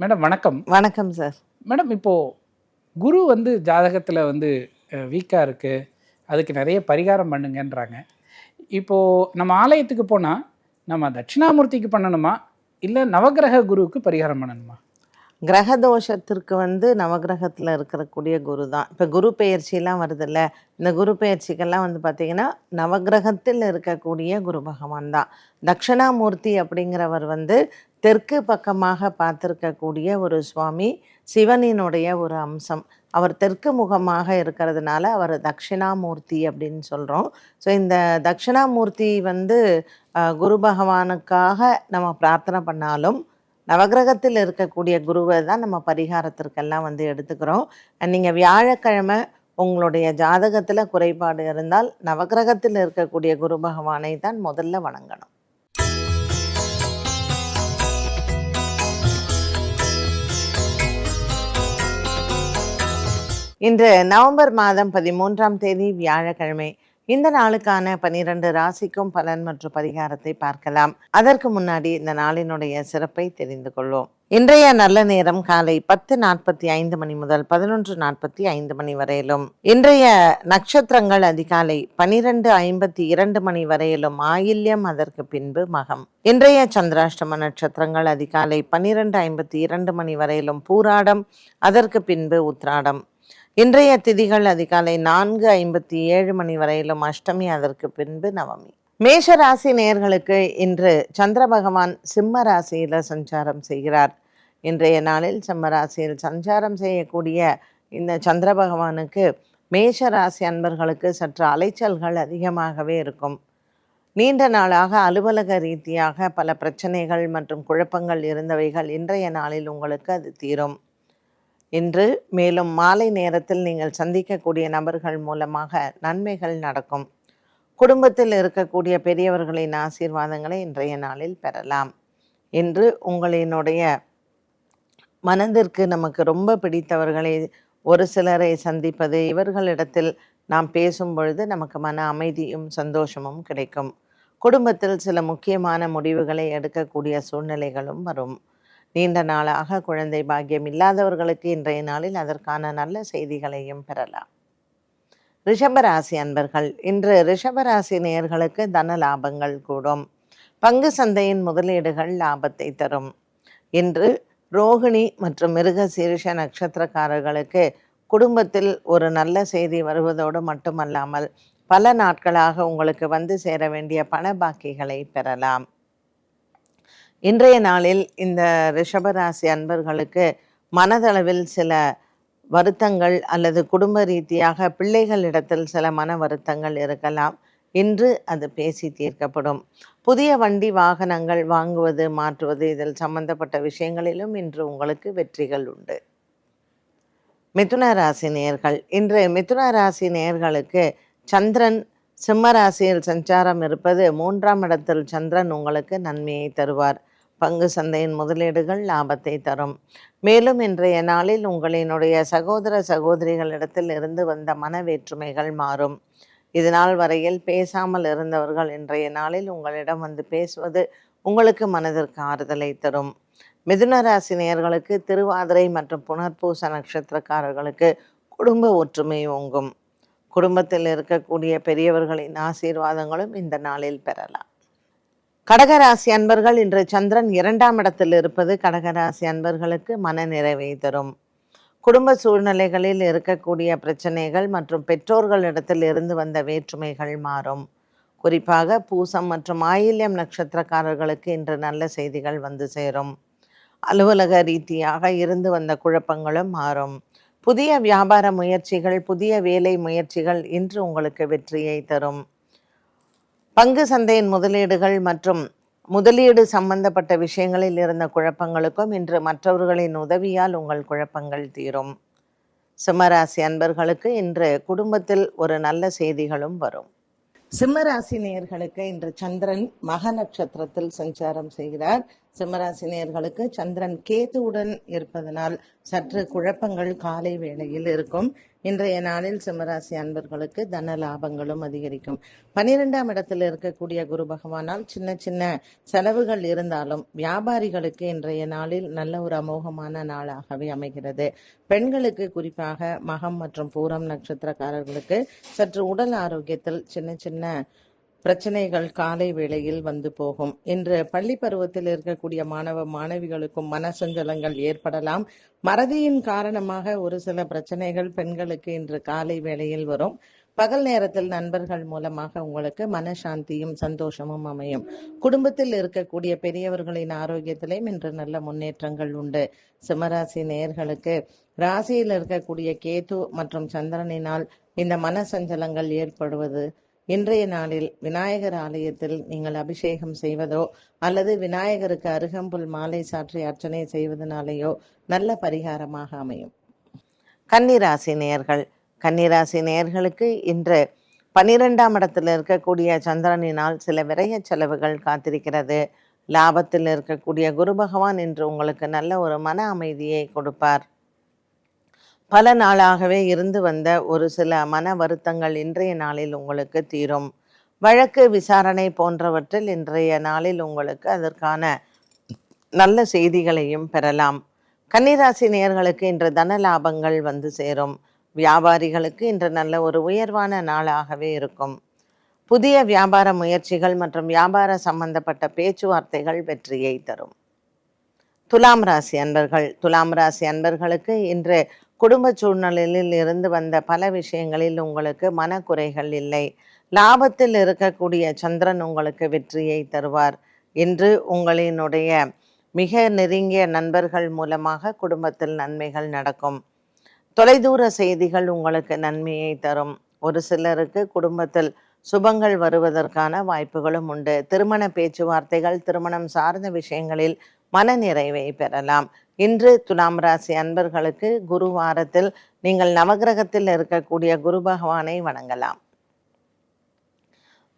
Madam வணக்கம். வணக்கம் sir. Madam இப்போது குரு வந்து ஜாதகத்தில் வந்து வீக்காக இருக்குது அதுக்கு நிறைய பரிகாரம் பண்ணுங்கன்றாங்க. இப்போது நம்ம ஆலயத்துக்கு போனால் நம்ம தட்சிணாமூர்த்திக்கு பண்ணணுமா? இல்லை நவக்கிரக குருவுக்கு பரிகாரம் பண்ணணுமா? கிரக தோஷத்திற்கு வந்து நவகிரகத்தில் இருக்கக்கூடிய குரு தான். இப்போ குரு பெயர்ச்சியெல்லாம் வருதுல்ல. இந்த குரு பெயர்ச்சிக்கெல்லாம் வந்து பார்த்திங்கன்னா நவகிரகத்தில் இருக்கக்கூடிய குரு பகவான் தான். தட்சிணாமூர்த்தி அப்படிங்கிறவர் வந்து தெற்கு பக்கமாக பார்த்துருக்கக்கூடிய ஒரு சுவாமி சிவனினுடைய ஒரு அம்சம். அவர் தெற்கு முகமாக இருக்கிறதுனால அவர் தட்சிணாமூர்த்தி அப்படின்னு சொல்கிறோம் ஸோ இந்த தட்சிணாமூர்த்தி வந்து குரு பகவானுக்காக நம்ம பிரார்த்தனை பண்ணாலும் நவகிரகத்தில் இருக்கக்கூடிய குருவை தான் நம்ம பரிகாரத்திற்கெல்லாம் வந்து எடுத்துக்கிறோம். நீங்கள் வியாழக்கிழமை உங்களுடைய ஜாதகத்தில் குறைபாடு இருந்தால் நவகிரகத்தில் இருக்கக்கூடிய குரு பகவானை தான் முதல்ல வணங்கணும். இன்று நவம்பர் மாதம் பதிமூன்றாம் தேதி வியாழக்கிழமை. இந்த நாளுக்கான பனிரெண்டு ராசிக்கும் பலன் மற்றும் பரிகாரத்தை பார்க்கலாம். அதற்கு முன்னாடி இந்த நாளினுடைய சிறப்பை தெரிந்து கொள்வோம். இன்றைய நல்ல நேரம் காலை பத்து நாற்பத்தி ஐந்து மணி முதல் பதினொன்று நாற்பத்தி ஐந்து மணி வரையிலும். இன்றைய நட்சத்திரங்கள் அதிகாலை பனிரெண்டு ஐம்பத்தி இரண்டு மணி வரையிலும் ஆயில்யம் அதற்கு பின்பு மகம். இன்றைய சந்திராஷ்டம நட்சத்திரங்கள் அதிகாலை பனிரெண்டு ஐம்பத்தி இரண்டு மணி வரையிலும் பூராடம் அதற்கு பின்பு உத்ராடம் இன்றைய திதிகள் அதிகாலை நான்கு ஐம்பத்தி ஏழு மணி வரையிலும் அஷ்டமி அதற்கு பின்பு நவமி. மேஷ ராசி நேயர்களுக்கு இன்று சந்திர பகவான் சிம்ம ராசியில சஞ்சாரம் செய்கிறார். இன்றைய நாளில் சிம்ம ராசியில் சஞ்சாரம் செய்யக்கூடிய இந்த சந்திர பகவானுக்கு மேஷ ராசி அன்பர்களுக்கு சற்று அலைச்சல்கள் அதிகமாகவே இருக்கும். நீண்ட நாளாக அலுவலக ரீதியாக பல பிரச்சனைகள் மற்றும் குழப்பங்கள் இருந்தவைகள் இன்றைய நாளில் உங்களுக்கு அது தீரும். இன்று மேலும் மாலை நேரத்தில் நீங்கள் சந்திக்கக்கூடிய நபர்கள் மூலமாக நன்மைகள் நடக்கும். குடும்பத்தில் இருக்கக்கூடிய பெரியவர்களின் ஆசீர்வாதங்களை இன்றைய நாளில் பெறலாம். இன்று உங்களினுடைய மனதிற்கு நமக்கு ரொம்ப பிடித்தவர்களை ஒரு சிலரை சந்திப்பது இவர்களிடத்தில் நாம் பேசும் பொழுது நமக்கு மன அமைதியும் சந்தோஷமும் கிடைக்கும். குடும்பத்தில் சில முக்கியமான முடிவுகளை எடுக்கக்கூடிய சூழ்நிலைகளும் வரும். நீண்ட நாளாக குழந்தை பாக்கியம் இல்லாதவர்களுக்கு இன்றைய நாளில் அதற்கான நல்ல செய்திகளையும் பெறலாம். ரிஷபராசி அன்பர்கள் இன்று ரிஷபராசி நேயர்களுக்கு தன லாபங்கள் கூடும். பங்கு சந்தையின் முதலீடுகள் லாபத்தை தரும். இன்று ரோகிணி மற்றும் மிருக சீரிஷ நட்சத்திரக்காரர்களுக்கு குடும்பத்தில் ஒரு நல்ல செய்தி வருவதோடு மட்டுமல்லாமல் பல நாட்களாக உங்களுக்கு வந்து சேர வேண்டிய பண பாக்கிகளை பெறலாம். இன்றைய நாளில் இந்த ரிஷபராசி அன்பர்களுக்கு மனதளவில் சில வருத்தங்கள் அல்லது குடும்ப ரீதியாக பிள்ளைகளிடத்தில் சில மன வருத்தங்கள் இருக்கலாம். இன்று அது பேசி தீர்க்கப்படும். புதிய வண்டி வாகனங்கள் வாங்குவது மாற்றுவது இதில் சம்பந்தப்பட்ட விஷயங்களிலும் இன்று உங்களுக்கு வெற்றிகள் உண்டு. மிதுன ராசி நேயர்கள் இன்று மிதுன ராசி நேயர்களுக்கு சந்திரன் சிம்மராசியில் சஞ்சாரம் இருப்பது மூன்றாம் இடத்தில் சந்திரன் உங்களுக்கு நன்மையை தருவார். பங்கு சந்தையின் முதலீடுகள் லாபத்தை தரும். மேலும் இன்றைய நாளில் உங்களினுடைய சகோதர சகோதரிகளிடத்தில் இருந்து வந்த மன வேற்றுமைகள் மாறும். இது நாள் வரையில் பேசாமல் இருந்தவர்கள் இன்றைய நாளில் உங்களிடம் வந்து பேசுவது உங்களுக்கு மனதிற்கு ஆறுதலை தரும். மிதுன ராசி நேயர்களுக்கு திருவாதிரை மற்றும் புனர்பூச நட்சத்திரக்காரர்களுக்கு குடும்ப ஒற்றுமை ஓங்கும். குடும்பத்தில் இருக்கக்கூடிய பெரியவர்களின் ஆசீர்வாதங்களும் இந்த நாளில் பெறலாம். கடகராசி அன்பர்கள் இன்று சந்திரன் இரண்டாம் இடத்தில் இருப்பது கடகராசி அன்பர்களுக்கு மன நிறைவை தரும். குடும்ப சூழ்நிலைகளில் இருக்கக்கூடிய பிரச்சனைகள் மற்றும் பெற்றோர்களிடத்தில் இருந்து வந்த வேற்றுமைகள் மாறும். குறிப்பாக பூசம் மற்றும் ஆயில்யம் நட்சத்திரக்காரர்களுக்கு இன்று நல்ல செய்திகள் வந்து சேரும். அலுவலக ரீதியாக இருந்து வந்த குழப்பங்களும் மாறும். புதிய வியாபார முயற்சிகள் புதிய வேலை முயற்சிகள் இன்று உங்களுக்கு வெற்றியை தரும். பங்கு சந்தையின் முதலீடுகள் மற்றும் முதலீடு சம்பந்தப்பட்ட விஷயங்களில் இருந்த குழப்பங்களுக்கும் இன்று மற்றவர்களின் உதவியால் உங்கள் குழப்பங்கள் தீரும். சிம்மராசி அன்பர்களுக்கு இன்று குடும்பத்தில் ஒரு நல்ல செய்திகளும் வரும். சிம்மராசி நேயர்களுக்கு இன்று சந்திரன் மக நட்சத்திரத்தில் சஞ்சாரம் செய்கிறார். சிம்மராசினியர்களுக்கு சந்திரன் கேதுவுடன் இருப்பதனால் சற்று குழப்பங்கள் காலை வேளையில் இருக்கும். இன்றைய நாளில் சிம்மராசி அன்பர்களுக்கு தன லாபங்களும் அதிகரிக்கும். பனிரெண்டாம் இடத்தில் இருக்கக்கூடிய குரு பகவானால் சின்ன சின்ன செலவுகள் இருந்தாலும் வியாபாரிகளுக்கு இன்றைய நாளில் நல்ல ஒரு அமோகமான நாளாகவே அமைகிறது. பெண்களுக்கு குறிப்பாக மகம் மற்றும் பூரம் நட்சத்திரக்காரர்களுக்கு சற்று உடல் ஆரோக்கியத்தில் சின்ன சின்ன பிரச்சனைகள் காலை வேளையில் வந்து போகும். இன்று பள்ளி பருவத்தில் இருக்கக்கூடிய மாணவ மாணவிகளுக்கும் மனசஞ்சலங்கள் ஏற்படலாம். மறதியின் காரணமாக ஒரு சில பிரச்சனைகள் பெண்களுக்கு இன்று காலை வேளையில் வரும். பகல் நேரத்தில் நண்பர்கள் மூலமாக உங்களுக்கு மனசாந்தியும் சந்தோஷமும் அமையும். குடும்பத்தில் இருக்கக்கூடிய பெரியவர்களின் ஆரோக்கியத்திலையும் இன்று நல்ல முன்னேற்றங்கள் உண்டு. சிம்மராசி நேயர்களுக்கு ராசியில் இருக்கக்கூடிய கேது மற்றும் சந்திரனினால் இந்த மனசஞ்சலங்கள் ஏற்படுவது இன்றைய நாளில் விநாயகர் ஆலயத்தில் நீங்கள் அபிஷேகம் செய்வதோ அல்லது விநாயகருக்கு அருகம்புல் மாலை சாற்றி அர்ச்சனை செய்வதனாலேயோ நல்ல பரிகாரமாக அமையும். கன்னிராசி நேயர்கள் கன்னிராசி நேயர்களுக்கு இன்று பன்னிரெண்டாம் இடத்தில் இருக்கக்கூடிய சந்திரனினால் சில விரைய செலவுகள் காத்திருக்கிறது. லாபத்தில் இருக்கக்கூடிய குரு பகவான் இன்று உங்களுக்கு நல்ல ஒரு மன அமைதியை கொடுப்பார். பல நாளாகவே இருந்து வந்த ஒரு சில மன வருத்தங்கள் இன்றைய நாளில் உங்களுக்கு தீரும். வழக்கு விசாரணை போன்றவற்றில் இன்றைய நாளில் உங்களுக்கு அதற்கான நல்ல செய்திகளையும் பெறலாம். கன்னிராசி நேர்களுக்கு இன்று தன லாபங்கள் வந்து சேரும். வியாபாரிகளுக்கு இன்று நல்ல ஒரு உயர்வான நாளாகவே இருக்கும். புதிய வியாபார முயற்சிகள் மற்றும் வியாபார சம்பந்தப்பட்ட பேச்சுவார்த்தைகள் வெற்றியை தரும். துலாம் ராசி அன்பர்கள். துலாம் ராசி அன்பர்களுக்கு இன்று குடும்ப சூழ்நிலையில் இருந்து வந்த பல விஷயங்களில் உங்களுக்கு மனக்குறைகள் இல்லை. லாபத்தில் இருக்கக்கூடிய சந்திரன் உங்களுக்கு வெற்றியை தருவார். இன்று உங்களினுடைய மிக நெருங்கிய நண்பர்கள் மூலமாக குடும்பத்தில் நன்மைகள் நடக்கும். தொலைதூர செய்திகள் உங்களுக்கு நன்மையை தரும். ஒரு சிலருக்கு குடும்பத்தில் சுபங்கள் வருவதற்கான வாய்ப்புகளும் உண்டு. திருமண பேச்சுவார்த்தைகள் திருமணம் சார்ந்த விஷயங்களில் மனநிறைவை பெறலாம். இன்று துலாம் ராசி அன்பர்களுக்கு குரு வாரத்தில் நீங்கள் நவகிரகத்தில் இருக்கக்கூடிய குரு பகவானை வணங்கலாம்.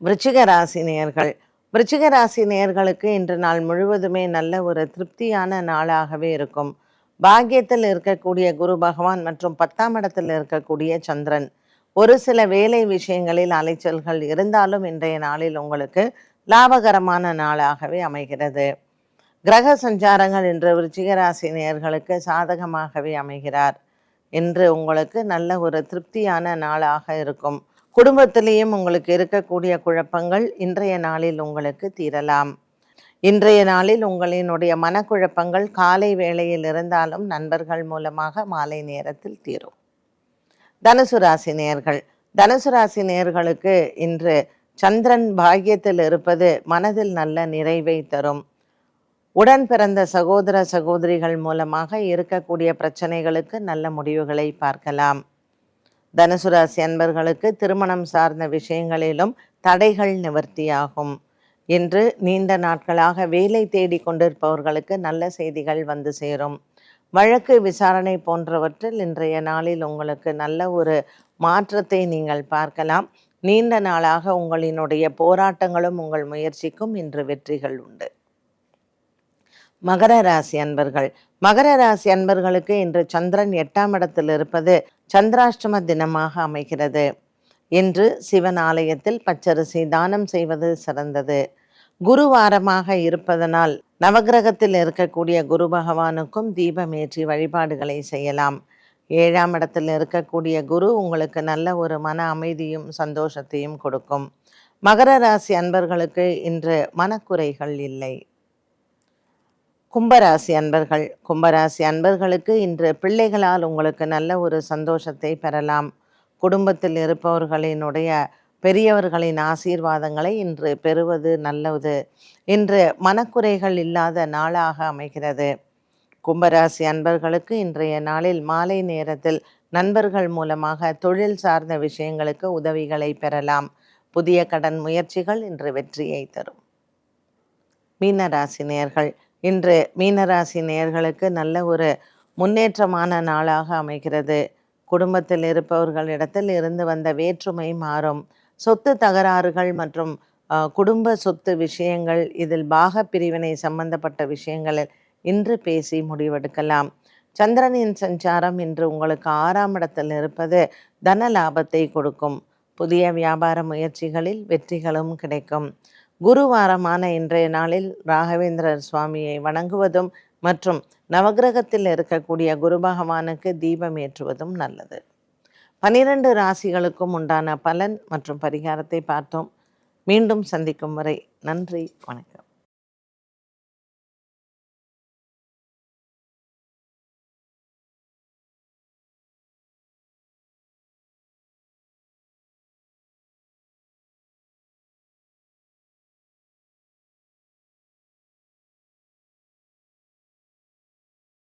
விருச்சிக ராசி நேயர்கள். விருச்சிக ராசி நேயர்களுக்கு இன்று நாள் முழுவதுமே நல்ல ஒரு திருப்தியான நாளாகவே இருக்கும். பாக்கியத்தில் இருக்கக்கூடிய குரு பகவான் மற்றும் பத்தாம் இடத்தில் இருக்கக்கூடிய சந்திரன். ஒரு சில வேலை விஷயங்களில் அலைச்சல்கள் இருந்தாலும் இன்றைய நாளில் உங்களுக்கு லாபகரமான நாளாகவே அமைகிறது. கிரக சஞ்சாரங்கள் இன்று விருச்சிகராசி நேயர்களுக்கு சாதகமாகவே அமைகிறார். என்று உங்களுக்கு நல்ல ஒரு திருப்தியான நாளாக இருக்கும். குடும்பத்திலேயும் உங்களுக்கு இருக்கக்கூடிய குழப்பங்கள் இன்றைய நாளில் உங்களுக்கு தீரலாம். இன்றைய நாளில் உங்களினுடைய மனக்குழப்பங்கள் காலை வேளையில் இருந்தாலும் நண்பர்கள் மூலமாக மாலை நேரத்தில் தீரும். தனுசு ராசி நேயர்கள். தனுசு ராசி நேயர்களுக்கு இன்று சந்திரன் பாக்கியத்தில் இருப்பது மனதில் நல்ல நிறைவை தரும். உடன் பிறந்த சகோதர சகோதரிகள் மூலமாக இருக்கக்கூடிய பிரச்சனைகளுக்கு நல்ல முடிவுகளை பார்க்கலாம். தனுசு ராசி அன்பர்களுக்கு திருமணம் சார்ந்த விஷயங்களிலும் தடைகள் நிவர்த்தியாகும். இன்று நீண்ட நாட்களாக வேலை தேடி கொண்டிருப்பவர்களுக்கு நல்ல செய்திகள் வந்து சேரும். வழக்கு விசாரணை போன்றவற்றில் இன்றைய நாளில் உங்களுக்கு நல்ல ஒரு மாற்றத்தை நீங்கள் பார்க்கலாம். நீண்ட நாளாக உங்களினுடைய போராட்டங்களும் உங்கள் முயற்சிக்கும் இன்று வெற்றிகள் உண்டு. மகர ராசி அன்பர்கள். மகர ராசி அன்பர்களுக்கு இன்று சந்திரன் எட்டாம் இடத்தில் இருப்பது சந்திராஷ்டம தினமாக அமைகிறது. இன்று சிவன் ஆலயத்தில் பச்சரிசி தானம் செய்வது சிறந்தது. குருவாரமாக இருப்பதனால் நவகிரகத்தில் இருக்கக்கூடிய குரு பகவானுக்கும் தீபமேற்றி வழிபாடுகளை செய்யலாம். ஏழாம் இடத்தில் இருக்கக்கூடிய குரு உங்களுக்கு நல்ல ஒரு மன அமைதியும் சந்தோஷத்தையும் கொடுக்கும். மகர ராசி அன்பர்களுக்கு இன்று மனக்குறைகள் இல்லை. கும்பராசி அன்பர்கள் கும்பராசி அன்பர்களுக்கு இன்று பிள்ளைகளால் உங்களுக்கு நல்ல ஒரு சந்தோஷத்தை பெறலாம். குடும்பத்தில் இருப்பவர்களினுடைய பெரியவர்களின் ஆசீர்வாதங்களை இன்று பெறுவது நல்லது. இன்று மனக்குறைகள் இல்லாத நாளாக அமைகிறது. கும்பராசி அன்பர்களுக்கு இன்றைய நாளில் மாலை நேரத்தில் நண்பர்கள் மூலமாக தொழில் சார்ந்த விஷயங்களுக்கு உதவிகளை பெறலாம். புதிய கடன் முயற்சிகள் இன்று வெற்றியை தரும். மீனராசி நேயர்கள் இன்று மீனராசி நேர்களுக்கு நல்ல ஒரு முன்னேற்றமான நாளாக அமைகிறது. குடும்பத்தில் இருப்பவர்களிடத்தில் இருந்து வந்த வேற்றுமை மாறும். சொத்து தகராறுகள் மற்றும் குடும்ப சொத்து விஷயங்கள் இதில் பாக பிரிவினை சம்பந்தப்பட்ட விஷயங்களில் இன்று பேசி முடிவெடுக்கலாம். சந்திரனின் சஞ்சாரம் இன்று உங்களுக்கு ஆறாம் இடத்தில் இருப்பது தன லாபத்தை கொடுக்கும். புதிய வியாபார முயற்சிகளில் வெற்றிகளும் கிடைக்கும். குருவாரமான இன்றைய நாளில் ராகவேந்திரர் சுவாமியை வணங்குவதும் மற்றும் நவக்கிரகத்தில் இருக்கக்கூடிய குரு பகவானுக்கு தீபம் ஏற்றுவதும் நல்லது. பனிரெண்டு ராசிகளுக்கும் உண்டான பலன் மற்றும் பரிகாரத்தை பார்த்தோம். மீண்டும் சந்திக்கும் வரை நன்றி வணக்கம்.